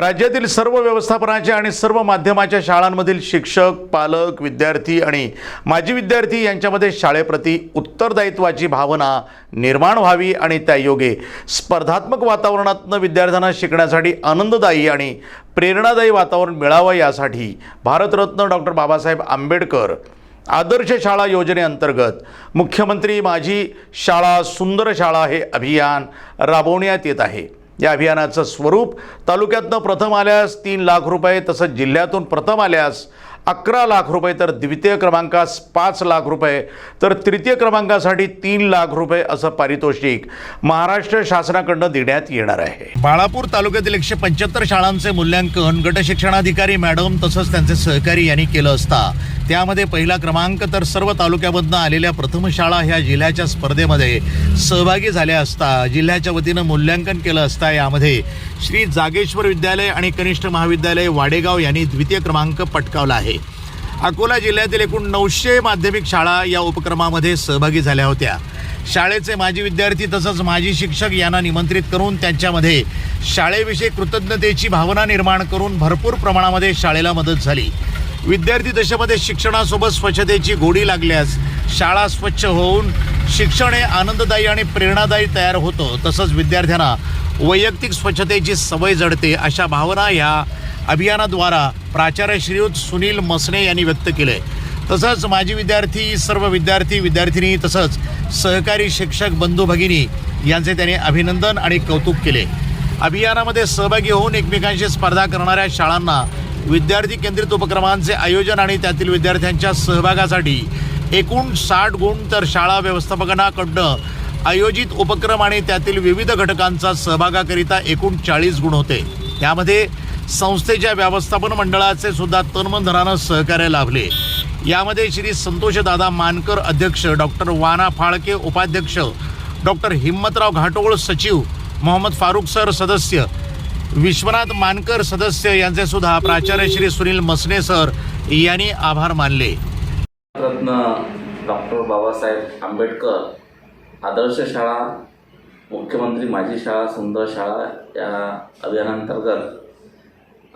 राज्यातील सर्व व्यवस्थापनाच्या आणि सर्व माध्यमाच्या शाळांमधील शिक्षक पालक विद्यार्थी आणि माजी विद्यार्थी यांच्यामध्ये शाळेप्रती उत्तरदायित्वाची भावना निर्माण व्हावी आणि त्यायोगे स्पर्धात्मक वातावरणातनं विद्यार्थ्यांना शिकण्यासाठी आनंददायी आणि प्रेरणादायी वातावरण मिळावं यासाठी भारतरत्न डॉक्टर बाबासाहेब आंबेडकर आदर्श शाळा योजनेअंतर्गत मुख्यमंत्री माझी शाळा सुंदर शाळा हे अभियान राबवण्यात येत आहे. या अभियानाचं स्वरूप तालुक्यातनं प्रथम आल्यास तीन लाख रुपये तसंच जिल्ह्यातून प्रथम आल्यास अकरा लाख रुपये तर द्वितीय क्रमांकास पाच लाख रुपये तर तृतीय क्रमांकासाठी तीन लाख रुपये असं पारितोषिक महाराष्ट्र शासनाकडनं देण्यात येणार आहे. बाळापूर तालुक्यातील एकशे पंच्याहत्तर शाळांचे मूल्यांकन गट शिक्षणाधिकारी मॅडम तसंच त्यांचे सहकारी यांनी केलं असता. त्यामध्ये पहिला क्रमांक तर सर्व तालुक्यामधनं आलेल्या प्रथम शाळा ह्या जिल्ह्याच्या स्पर्धेमध्ये सहभागी झाल्या असता जिल्ह्याच्या वतीनं मूल्यांकन केलं असता. यामध्ये श्री जागेश्वर विद्यालय आणि कनिष्ठ महाविद्यालय वाडेगाव यांनी द्वितीय क्रमांक पटकावला आहे. अकोला जिल्ह्यातील एकूण नऊशे माध्यमिक शाळा या उपक्रमामध्ये सहभागी झाल्या होत्या. शाळेचे माजी विद्यार्थी तसंच माजी शिक्षक यांना निमंत्रित करून त्यांच्यामध्ये शाळेविषयी कृतज्ञतेची भावना निर्माण करून भरपूर प्रमाणामध्ये शाळेला मदत झाली. विद्यार्थी दशेमध्ये शिक्षणासोबत स्वच्छतेची गोडी लागल्यास शाळा स्वच्छ होऊन शिक्षण हे आनंददायी आणि प्रेरणादायी तयार होतं. तसंच विद्यार्थ्यांना वैयक्तिक स्वच्छतेची सवय जडते अशा भावना या अभियानाद्वारा प्राचार्य श्रीयुत सुनील मसने यांनी व्यक्त केलं आहे तसंच माजी विद्यार्थी सर्व विद्यार्थी विद्यार्थिनी तसंच सहकारी शिक्षक बंधू भगिनी यांचे त्यांनी अभिनंदन आणि कौतुक केले. अभियानामध्ये सहभागी होऊन एकमेकांशी स्पर्धा करणाऱ्या शाळांना विद्यार्थी केंद्रित उपक्रमांचे आयोजन आणि त्यातील विद्यार्थ्यांच्या सहभागासाठी एकूण साठ गुण तर शाळा व्यवस्थापकांकडनं आयोजित उपक्रम आणि त्यातील विविध घटकांचा सहभागाकरिता एकूण चाळीस गुण होते. त्यामध्ये संस्थेच्या व्यवस्थापन मंडळाचे सुद्धा तन्मधनानं सहकार्य लाभले. यामध्ये श्री संतोषदादा मानकर अध्यक्ष डॉक्टर वाना फाळके उपाध्यक्ष डॉक्टर हिम्मतराव घाटोळ सचिव मोहम्मद फारुख सर सदस्य विश्वनाथ मानकर सदस्य यांचे सुद्धा प्राचार्य श्री सुनील मसने सर यांनी आभार मानले. रत्न डॉक्टर बाबासाहेब आंबेडकर आदर्श शाळा मुख्यमंत्री माझी शाळा सुंदर शाळा या अभियानांतर्गत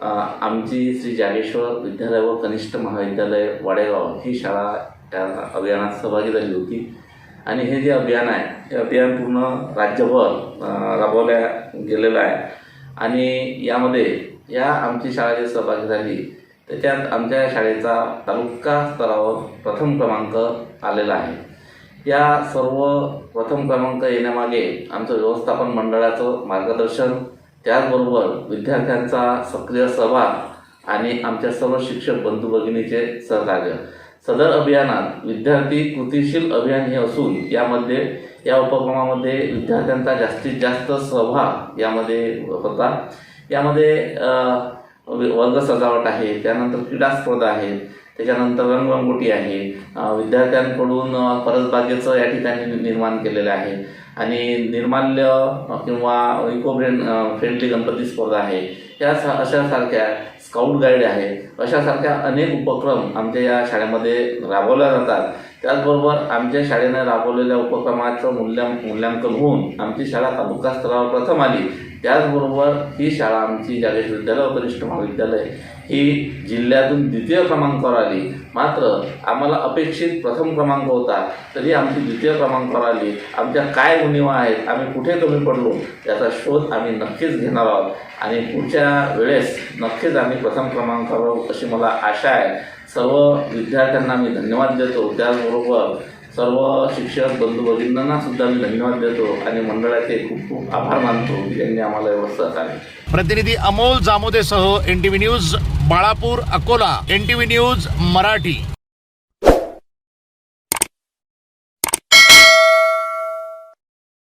आमची श्री जागेश्वर विद्यालय व कनिष्ठ महाविद्यालय वाडेगाव ही शाळा त्या अभियानात सहभागी झाली होती. आणि हे जे अभियान आहे हे अभियान पूर्ण राज्यभर राबवल्या गेलेलं आहे. आणि यामध्ये या आमची शाळा जी सहभागी झाली त्याच्यात आमच्या शाळेचा तालुका स्तरावर प्रथम क्रमांक आलेला आहे. या सर्व प्रथम क्रमांक येण्यामागे आमचं व्यवस्थापन मंडळाचं मार्गदर्शन त्याचबरोबर विद्यार्थ्यांचा सक्रिय सहभाग आणि आमच्या सर्व शिक्षक बंधू भगिनीचे सहकार्य. सदर अभियानात विद्यार्थी कृतीशील अभियान हे असून यामध्ये या उपक्रमामध्ये विद्यार्थ्यांचा जास्तीत जास्त सहभाग यामध्ये होता. यामध्ये वर्ग सजावट आहे त्यानंतर क्रीडा स्पर्धा आहेत त्याच्यानंतर रंगरंगोटी आहे. विद्यार्थ्यांकडून परसबागेचं या ठिकाणी निर्माण केलेलं आहे. आणि निर्माल्य किंवा इको ब्रेंड फ्रेंडली गणपती स्पर्धा आहे. या सा अशासारख्या स्काउट गाईड आहे अशासारख्या अनेक उपक्रम आमच्या या शाळेमध्ये राबवल्या जातात. त्याचबरोबर आमच्या शाळेने राबवलेल्या उपक्रमाचं मूल्य मूल्यांकन होऊन आमची शाळा तालुका स्तरावर प्रथम आली. त्याचबरोबर ही शाळा आमची जागेश विद्यालय व कनिष्ठ महाविद्यालय ही जिल्ह्यातून द्वितीय क्रमांकावर आली. मात्र आम्हाला अपेक्षित प्रथम क्रमांक होता तरी आमची द्वितीय क्रमांकावर आली. आमच्या काय उणीवा आहेत आम्ही कुठे कमी पडलो याचा शोध आम्ही नक्कीच घेणार आहोत. आणि पुढच्या वेळेस नक्कीच आम्ही प्रथम क्रमांकावर अशी मला आशा आहे. सर्व विद्यार्थ्यांना मी धन्यवाद देतो. त्याचबरोबर सर्व शिक्षक बंधू भगिनींना सुद्धा मी धन्यवाद देतो आणि मंडळाचे खूप खूप आभार मानतो यांनी आम्हाला व्यवस्था सहकार्य प्रतिनिधी Amol जामोदेसह N news Balapur Akola NTV news Marathi.